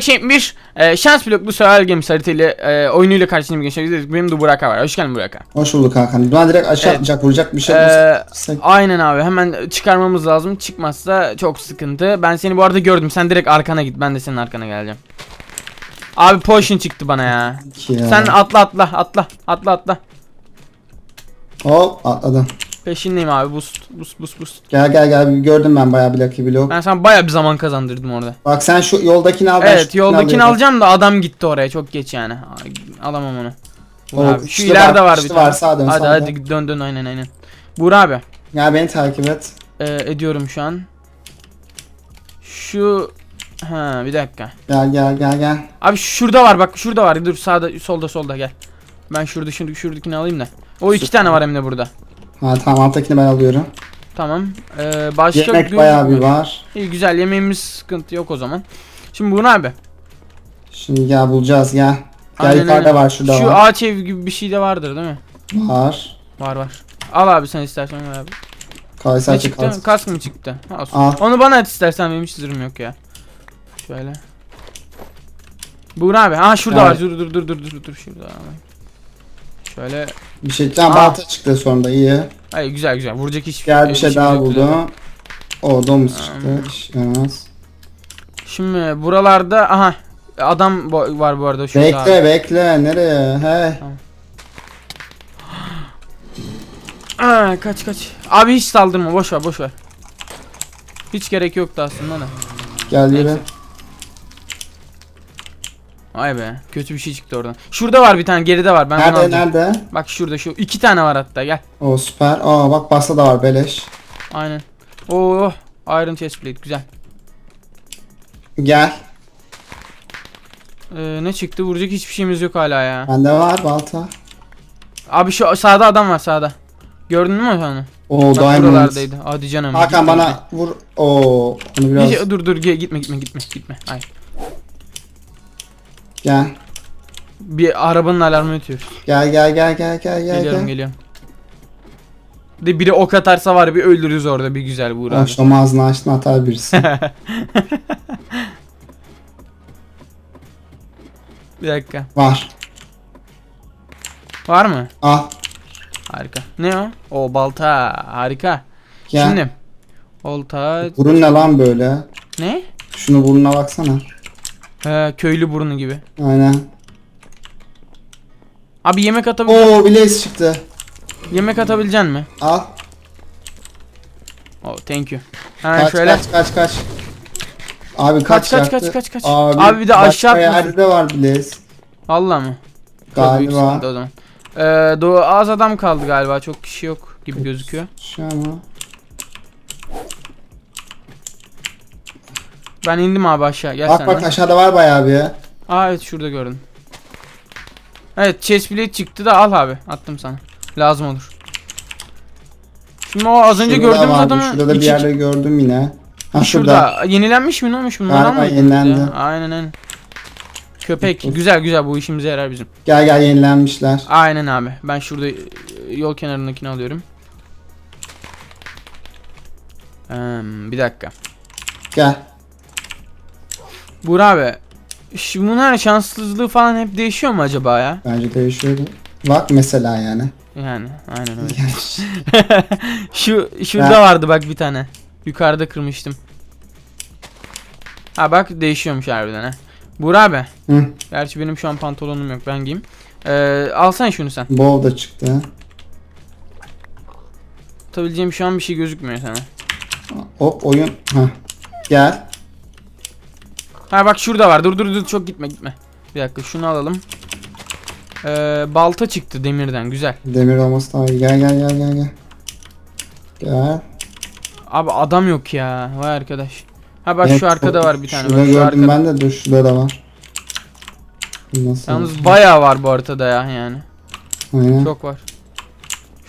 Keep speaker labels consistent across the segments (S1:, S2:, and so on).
S1: Akşam bir e, şans bloklu Survival Games haritayla e, oyunuyla karşınızda görüşmek üzere. Benim de Burak var. Hoş geldin Burak abi.
S2: Hoş bulduk Hakan. Ben direkt aşağı
S1: Evet.
S2: atlayacak vuracak bir şey
S1: Ee. Aynen abi hemen çıkarmamız lazım. Çıkmazsa çok sıkıntı. Ben seni bu arada gördüm. Sen direkt arkana git. Ben de senin arkana geleceğim. Abi potion çıktı bana ya.
S2: Ya.
S1: Sen atla atla atla atla atla.
S2: Hop atladım.
S1: Peşindeyim abi boost boost boost boost.
S2: Gel gel gel gördüm ben bayağı bir Lucky Block.
S1: Ben sana baya bir zaman kazandırdım orada.
S2: Bak sen şu yoldakini al
S1: Evet yoldakini alacağım da adam gitti oraya çok geç yani. Alamam onu. Buğra
S2: O
S1: abi. Şu ileride
S2: var,
S1: var bir tane.
S2: var, sağa dön,
S1: hadi hadi dön dön aynen aynen. Buğra abi.
S2: Gel beni takip et.
S1: e, ediyorum şu an. Şu ha bir dakika.
S2: Gel gel gel gel.
S1: Abi şurada var bak şurada var. Dur sağda solda solda gel. Ben şurada şuradakini alayım da. O iki
S2: Süper.
S1: tane var hem de burada.
S2: Ha tamam alttakini ben alıyorum.
S1: Tamam. Ee, başka
S2: Yemek bayağı bir
S1: gözükmüyor.
S2: var.
S1: İyi güzel yemeğimiz sıkıntı yok o zaman. Şimdi Buğra abi.
S2: Şimdi gel bulacağız gel. Gel
S1: Aynen
S2: yukarıda
S1: öyle.
S2: var şurada
S1: Şu
S2: var.
S1: ağaç ev gibi bir şey de vardır değil mi?
S2: Var.
S1: Var var. Al abi sen istersen ver abi.
S2: Kayısı
S1: Ne
S2: açık
S1: çıktı?
S2: kalsın.
S1: Kask mı çıktı? Ha, olsun.
S2: Al.
S1: Onu bana at istersen benim hiç zırhım yok ya. Şöyle. Buğra abi. Ha şurada
S2: Evet.
S1: var. Dur dur dur dur dur dur şurada. Şöyle.
S2: Bir şey.
S1: Aa.
S2: balta çıktı sonunda iyi.
S1: Ay güzel güzel. Vuracak hiç.
S2: Gel bir şey
S1: işim
S2: daha buldum. O domuz çıktı. İş yaramaz.
S1: Şimdi buralarda aha adam var bu arada şurada.
S2: Bekle
S1: abi.
S2: bekle nereye? He.
S1: Aa, kaç kaç. Abi hiç saldırma boş ver boş ver. Hiç gerek yoktu aslında da.
S2: Gel yürü.
S1: Neyse. Ay be kötü bir şey çıktı oradan. Şurada var bir tane geride var ben
S2: Nerede
S1: alacağım.
S2: nerede?
S1: Bak şurada şu iki tane var hatta gel.
S2: O süper. Aa bak basta da var beleş.
S1: Aynen. Oo Iron chest plate güzel.
S2: Gel.
S1: Ee, ne çıktı vuracak hiçbir şeyimiz yok hala ya.
S2: Bende var balta.
S1: Abi şu sağda adam var sağda. Gördün mü onu?
S2: O diamond.
S1: Hadi canım.
S2: Hakan bana vur. Oo onu biraz
S1: gitme. Hiç- dur dur gitme gitme gitme gitme. Ay.
S2: Gel.
S1: Bir arabanın alarmını ötüyor.
S2: Gel gel gel gel gel gel.
S1: Geliyorum
S2: gel.
S1: geliyorum. De biri ok atarsa var bir öldürürüz orada bir güzel Buğra abi.
S2: Akşam ağzını açtın atar birisi.
S1: Bir dakika.
S2: var.
S1: Var mı?
S2: Al.
S1: Harika. Ne o? O balta. Harika.
S2: Gel.
S1: Şimdi. Olta.
S2: Burun ne lan böyle?
S1: Ne?
S2: Şunu burnuna baksana.
S1: He, köylü burnu gibi.
S2: Aynen.
S1: Abi yemek atabil
S2: Oo bileğiz çıktı.
S1: yemek atabilecek mi?
S2: Al.
S1: Oh, thank you. Hemen
S2: Kaç
S1: şöyle.
S2: kaç kaç kaç. Abi
S1: Kaç
S2: kaç
S1: kaç
S2: yaktı?
S1: kaç kaç.
S2: Abi,
S1: Abi, bir de aşağı
S2: başka yerde de var bileğiz.
S1: Allah mı? Çok büyük
S2: Galiba.
S1: o zaman. Ee, doğu az adam kaldı galiba. Çok kişi yok gibi gözüküyor.
S2: Şu ama.
S1: Ben indim abi aşağı. Gel
S2: Bak
S1: sen
S2: bak
S1: de.
S2: aşağıda var bayağı bir. ya.
S1: Aa evet şurada gördüm. Evet chest plate çıktı da al abi. Attım sana. Lazım olur. Şimdi o az önce
S2: Şurada
S1: gördüğümüz
S2: vardı,
S1: adamı
S2: Şurada da bir
S1: iki-
S2: yerde gördüm yine. Ha şurada.
S1: şurada. Yenilenmiş mi ne olmuş bunlar
S2: Galiba
S1: ama
S2: yenilendi.
S1: Aynen aynen. Köpek güzel güzel bu işimize yarar bizim.
S2: Gel gel yenilenmişler.
S1: Aynen abi. Ben şurada e, yol kenarındakini alıyorum. Hmm, bir dakika.
S2: Gel.
S1: Buğra abi. Şu bunlar şanssızlığı falan hep değişiyor mu acaba ya?
S2: Bence değişiyordu. Bak mesela yani.
S1: Yani aynen öyle. Şu şurada
S2: Ben-
S1: vardı bak bir tane. Yukarıda kırmıştım. Ha bak değişiyormuş harbiden ha. Buğra abi.
S2: Hı.
S1: Gerçi benim şu an pantolonum yok ben giyeyim. Ee, alsana şunu sen.
S2: Bow da çıktı.
S1: Tutabileceğim şu an bir şey gözükmüyor sana.
S2: Hop oyun. Ha. Gel.
S1: Ha bak şurada var. Dur dur dur çok gitme gitme. Bir dakika şunu alalım. Ee, balta çıktı demirden güzel.
S2: Demir olması daha iyi. Gel gel gel gel gel. Gel.
S1: Abi adam yok ya. Vay arkadaş. Ha bak
S2: Evet,
S1: şu arkada
S2: o-
S1: var bir tane.
S2: Şurada
S1: Bak, şu
S2: gördüm
S1: arkada.
S2: ben de dur şurada da var. Nasıl?
S1: Yalnız bayağı var bu haritada ya yani.
S2: Aynen.
S1: Çok var.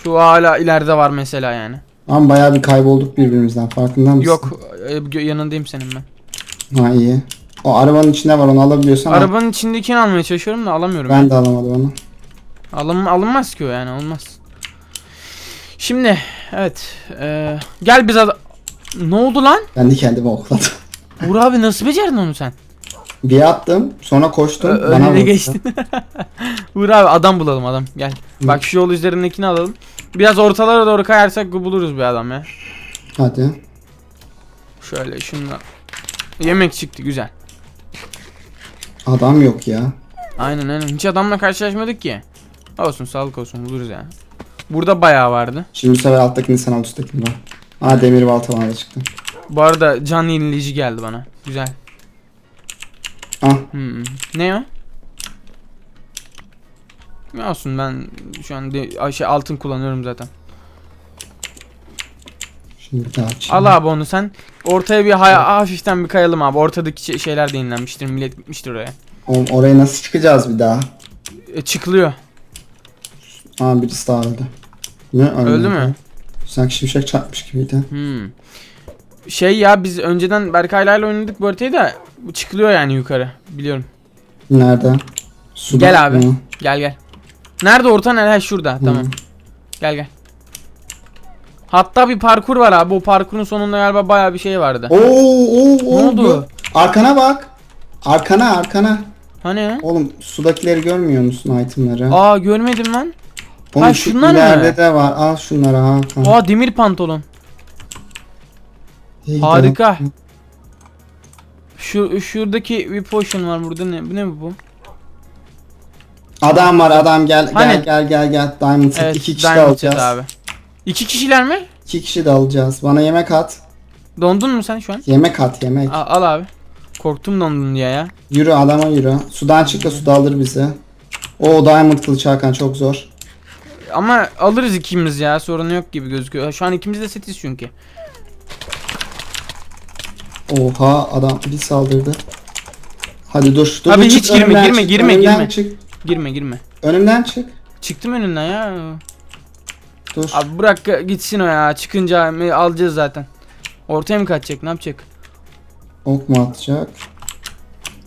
S1: Şu hala ileride var mesela yani.
S2: Ama bayağı bir kaybolduk birbirimizden farkında mısın?
S1: Yok e, gö- yanındayım senin ben.
S2: Ha iyi. O arabanın içinde var onu alabiliyorsan al.
S1: Arabanın içindekini almaya çalışıyorum da alamıyorum.
S2: Ben de alamadım onu.
S1: Alın, alınmaz ki o yani olmaz. Şimdi evet. e, gel biz ad- Ne oldu lan?
S2: Ben de kendimi okladım.
S1: Uğur abi nasıl becerdin onu sen?
S2: Bir attım sonra koştum.
S1: Ö-
S2: bana
S1: önüne
S2: vurdu.
S1: geçtin. Uğur abi adam bulalım adam. Gel. Bak şu yol üzerindekini alalım. Biraz ortalara doğru kayarsak buluruz bir adam ya.
S2: Hadi.
S1: Şöyle şunla. Yemek çıktı güzel.
S2: Adam yok ya.
S1: Aynen aynen. Hiç adamla karşılaşmadık ki. Olsun sağlık olsun buluruz yani. Burada bayağı vardı.
S2: Şimdi bu sefer alttakini sen al üsttekini var. Aa demir balta bana da çıktı.
S1: Bu arada can yenileyici geldi bana. Güzel.
S2: Ah
S1: Hmm. Ne o? Ne olsun ben şu an de, şey, altın kullanıyorum zaten.
S2: Daha açayım.
S1: Al abi onu sen. Ortaya bir hay- hafiften bir kayalım abi. Ortadaki şey- şeyler de yenilenmiştir. Millet gitmiştir oraya.
S2: Oğlum oraya nasıl çıkacağız bir daha?
S1: E, çıkılıyor.
S2: Aa birisi daha öldü. Ne ölmedi?
S1: Öldü mü?
S2: Sanki şimşek çarpmış gibiydi.
S1: Hmm. Şey ya biz önceden Berkaylarla oynadık bu haritayı da çıkılıyor yani yukarı. Biliyorum.
S2: Nerede? Suda
S1: Gel abi. Gel gel. Nerede orta nerede? Ha, şurada. Tamam. Gel gel. Hatta bir parkur var abi. O parkurun sonunda galiba bayağı bir şey vardı.
S2: Oo, oo, oo,
S1: Ne oldu?
S2: Arkana bak. Arkana arkana.
S1: Hani?
S2: Oğlum sudakileri görmüyor musun itemları?
S1: Aa görmedim lan.
S2: Oğlum
S1: ha,
S2: şu
S1: şunlar mı?
S2: ileride de var. Al şunları Hakan.
S1: Aa demir pantolon.
S2: İyi
S1: Harika. Şu şuradaki bir potion var burada ne bu ne bu?
S2: Adam var adam gel
S1: Hani?
S2: gel gel gel gel. Diamond set.
S1: Evet,
S2: İki kişi de
S1: diamond
S2: alacağız.
S1: abi. İki kişiler mi?
S2: İki kişi de alacağız. Bana yemek at.
S1: Dondun mu sen şu an?
S2: Yemek at yemek.
S1: A- al abi. Korktum dondun diye ya.
S2: Yürü adama yürü. Sudan çık da suda alır bizi. O diamond kılıç Hakan çok zor.
S1: Ama alırız ikimiz ya sorun yok gibi gözüküyor. Şu an ikimiz de setiz çünkü.
S2: Oha adam bir saldırdı. Hadi dur. dur
S1: Abi
S2: dur,
S1: hiç girme,
S2: önümden
S1: girme, girme,
S2: önümden
S1: girme.
S2: Çık.
S1: Girme girme.
S2: Önümden çık.
S1: Çıktım önünden ya.
S2: Dur.
S1: Abi bırak gitsin o ya. Çıkınca alacağız zaten. Ortaya mı kaçacak? Ne yapacak?
S2: Ok mu atacak?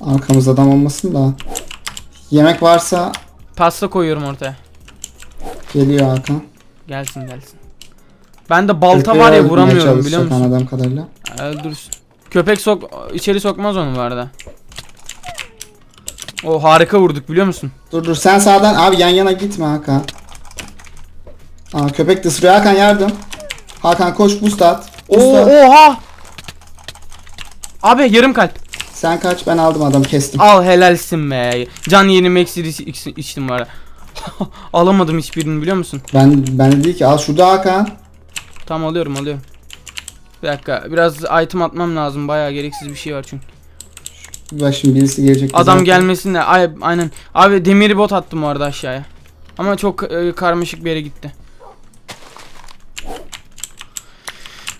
S2: Arkamızda adam olmasın da. Yemek varsa
S1: Pasta koyuyorum ortaya.
S2: geliyor Hakan.
S1: Gelsin gelsin. Ben de balta
S2: Köpeği
S1: var ya vuramıyorum biliyor musun?
S2: Anladığım kadarıyla.
S1: Öldürsün. Köpek sok içeri sokmaz onu bu arada. O harika vurduk biliyor musun?
S2: Dur dur sen sağdan abi yan yana gitme Hakan. Aa köpek de ısırıyor Hakan yardım. Hakan koş boost at. Boost
S1: Oo,
S2: at.
S1: oha! Abi yarım kalp.
S2: Sen kaç ben aldım adamı kestim.
S1: Al helalsin be. Can yeni iç- içtim var. Alamadım hiçbirini biliyor musun?
S2: Ben ben de değil ki al şurada Hakan.
S1: Tamam alıyorum alıyorum. Bir dakika biraz item atmam lazım. Bayağı gereksiz bir şey var çünkü.
S2: Bak şimdi birisi gelecek.
S1: Adam
S2: zaten.
S1: gelmesin de ay, aynen. Abi demiri bot attım bu arada aşağıya. Ama çok e, karmaşık bir yere gitti.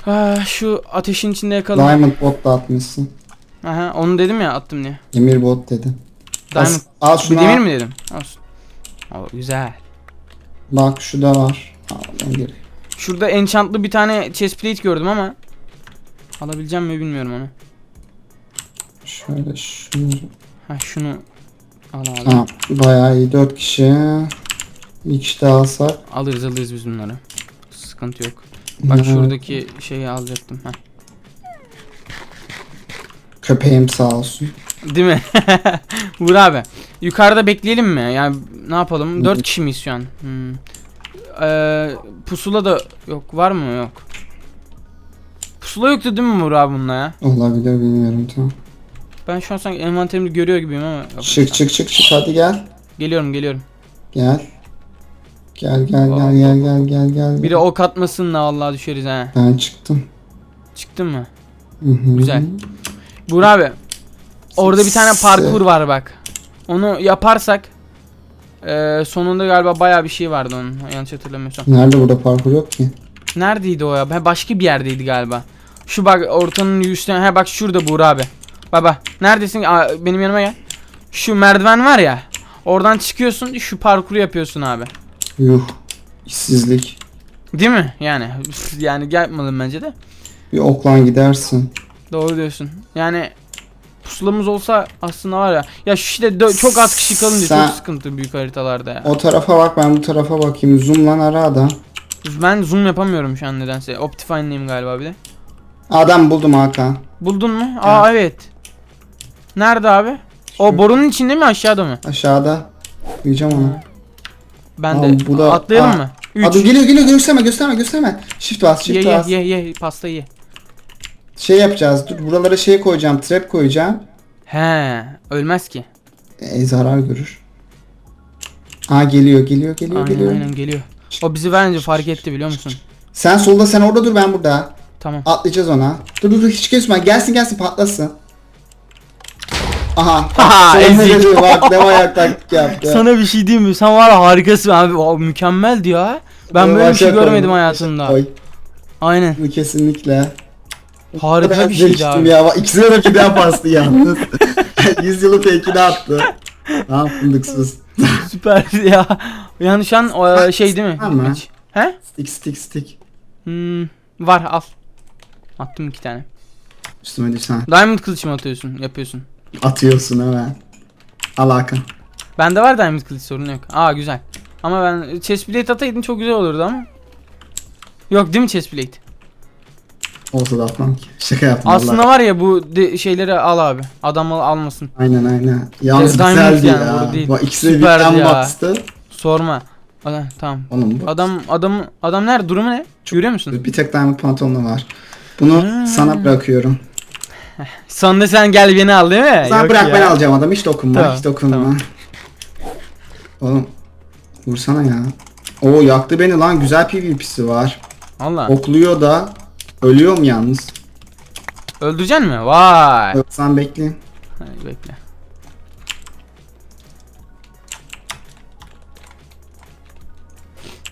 S1: Ah, şu ateşin içinde yakalım.
S2: Diamond bot da atmışsın.
S1: Aha, onu dedim ya attım diye.
S2: Emir bot dedi.
S1: Diamond.
S2: As- al şunu
S1: demir mi dedim? Olsun. O, güzel.
S2: Bak şu da var. Al, geri.
S1: Şurada enchantlı bir tane chest plate gördüm ama alabileceğim mi bilmiyorum onu.
S2: Şöyle şunu.
S1: Ha şunu al al.
S2: Tamam. Bayağı iyi. Dört kişi. Bir kişi daha alsak.
S1: Alırız alırız biz bunları. Sıkıntı yok. Bak
S2: Evet.
S1: şuradaki şeyi alacaktım. Ha.
S2: Köpeğim sağ olsun.
S1: Değil mi? Vur abi. Yukarıda bekleyelim mi? Yani ne yapalım? 4 kişi miyiz şu an? Hmm. Ee, pusula da yok. Var mı? Yok. Pusula yoktu değil mi Vur abi bununla ya?
S2: Olabilir bilmiyorum tamam.
S1: Ben şu an sanki envanterimi görüyor gibiyim ama. yok.
S2: Çık çık çık çık hadi gel.
S1: Geliyorum geliyorum.
S2: Gel. Gel gel gel gel gel gel gel.
S1: Biri ok atmasın da vallahi düşeriz ha.
S2: Ben çıktım.
S1: Çıktın mı?
S2: Hı hı.
S1: Güzel. Buğur abi. Orada bir tane parkur var bak. Onu yaparsak eee, sonunda galiba baya bir şey vardı onun yanlış hatırlamıyorsam.
S2: Nerede burada parkur yok ki?
S1: Neredeydi o ya? Ha, Başka bir yerdeydi galiba. Şu bak ortanın üstüne. Ha bak şurada Buğur abi. Baba neredesin? Aa, benim yanıma gel. Şu merdiven var ya. Oradan çıkıyorsun şu parkuru yapıyorsun abi.
S2: Yuh. İşsizlik.
S1: Değil mi? Yani yani yapmadım bence de.
S2: Bir oklan gidersin.
S1: Doğru diyorsun. Yani pusulamız olsa aslında var ya. Ya şu işte çok az kişi kalınca
S2: Sen-
S1: çok sıkıntı büyük haritalarda ya.
S2: O tarafa bak ben bu tarafa bakayım. Zoomlan ara adam.
S1: Ben zoom yapamıyorum şu an nedense. Optifine'liyim galiba bir de.
S2: Adam buldum Hakan.
S1: Buldun mu? Aa evet. Nerede abi? O borunun içinde mi aşağıda mı?
S2: Aşağıda. Duyacağım onu.
S1: Ben
S2: Aa,
S1: de
S2: bu da-
S1: atlayalım
S2: Aa.
S1: mı? 3
S2: Aa, dur geliyor geliyor gösterme gösterme gösterme. Shift bas
S1: Ye
S2: shift
S1: ye
S2: bas.
S1: ye ye pasta ye.
S2: Şey yapacağız. Dur buralara şey koyacağım. Trap koyacağım.
S1: He, ölmez ki.
S2: E, zarar görür. Aa geliyor geliyor geliyor
S1: Aynen
S2: geliyor.
S1: aynen geliyor. O bizi verince fark etti biliyor musun?
S2: Sen solda sen orada dur ben burada.
S1: Tamam.
S2: Atlayacağız ona. Dur dur dur hiç kesme. Gelsin gelsin patlasın. Aha.
S1: Ha,
S2: ne
S1: ezik.
S2: Bak ne ayak taktik yaptı.
S1: Sana bir şey diyeyim mi? Sen var ya harikasın abi. O mükemmeldi ya. Ben böyle bir şey görmedim
S2: başa
S1: hayatımda.
S2: koy.
S1: Aynen.
S2: Kesinlikle.
S1: Harika
S2: Ben
S1: bir şeydi
S2: geçtim
S1: abi.
S2: Ya. Bak, İkisine de fiden bastı yalnız. 100 yılı fake'ini attı. Tamam fındıksız.
S1: Süperdi ya. Yani şu an o, şey değil mi? Hiç. He?
S2: Stick stick stick.
S1: Hmm, var al. Attım iki tane.
S2: Üstüme düşsen.
S1: Diamond kılıç mı atıyorsun? Yapıyorsun.
S2: Atıyorsun hemen. Al Hakan.
S1: Bende var diamond kılıç sorun yok. Aa güzel. Ama ben chest plate ataydım çok güzel olurdu ama. Yok değil mi chest plate?
S2: Olsa da atmam ki. Şaka yaptım
S1: Aslında
S2: vallahi.
S1: var ya bu de- şeyleri al abi. Adam al- almasın.
S2: Aynen aynen. Yalnız
S1: Diamond
S2: güzeldi
S1: yani,
S2: ya.
S1: değil.
S2: Bak ikisi de
S1: Süperdi
S2: birden
S1: ya.
S2: bastı.
S1: Sorma. Adam, tamam.
S2: Oğlum bu.
S1: Adam adam adam nerede? Durumu ne? Görüyor musun?
S2: Bir tek diamond pantolonu var. Bunu
S1: Ha.
S2: sana bırakıyorum.
S1: Sonunda sen gel beni al değil mi?
S2: Sen
S1: Yok
S2: bırak
S1: ya.
S2: ben alacağım adam hiç dokunma
S1: Tamam,
S2: hiç dokunma.
S1: tamam.
S2: Oğlum vursana ya. Oo yaktı beni lan güzel PvP'si var.
S1: Allah.
S2: Okluyor da ölüyor mu yalnız?
S1: Öldüreceksin mi? Vay.
S2: Sen bekleyin.
S1: Hadi bekle.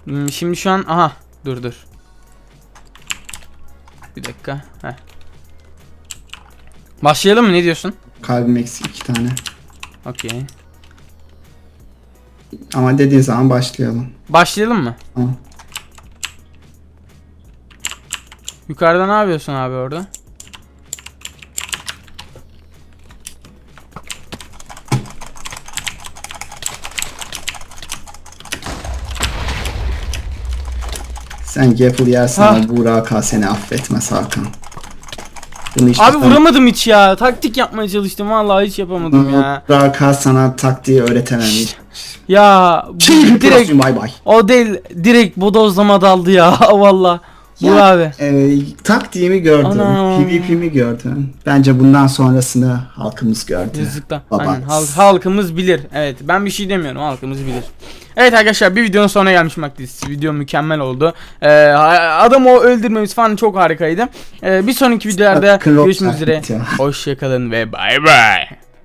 S1: Hmm, Şimdi şu an aha dur dur. Bir dakika. Heh. Başlayalım mı ne diyorsun?
S2: Kalbim eksik iki tane.
S1: Okey.
S2: Ama dediğin zaman başlayalım.
S1: Başlayalım mı?
S2: Tamam.
S1: Yukarıda ne yapıyorsun abi orada?
S2: Sen Gapple yersin
S1: Ha.
S2: ama Burak seni affetmez Hakan. Bunu işte
S1: Abi vuramadım hiç ya. Taktik yapmaya çalıştım vallahi hiç yapamadım ya.
S2: Ağa sana taktiği öğretememiş.
S1: Ya bu
S2: Direkt.
S1: direkt
S2: Bay bay.
S1: o değil direkt bodozlama daldı ya valla. Bu
S2: Ya,
S1: abi.
S2: e, taktiğimi gördün.
S1: Anam.
S2: PvP'mi gördün. Bence bundan sonrasını halkımız gördü.
S1: Yazıkta. Aynen. Halk, halkımız bilir. Evet. Ben bir şey demiyorum. Halkımız bilir. Evet arkadaşlar bir videonun sonuna gelmiş bulunmaktayız. Video mükemmel oldu. Ee, adamı o öldürmemiz falan çok harikaydı. Ee, bir sonraki videolarda görüşmek üzere. Hoşçakalın ve bay bay.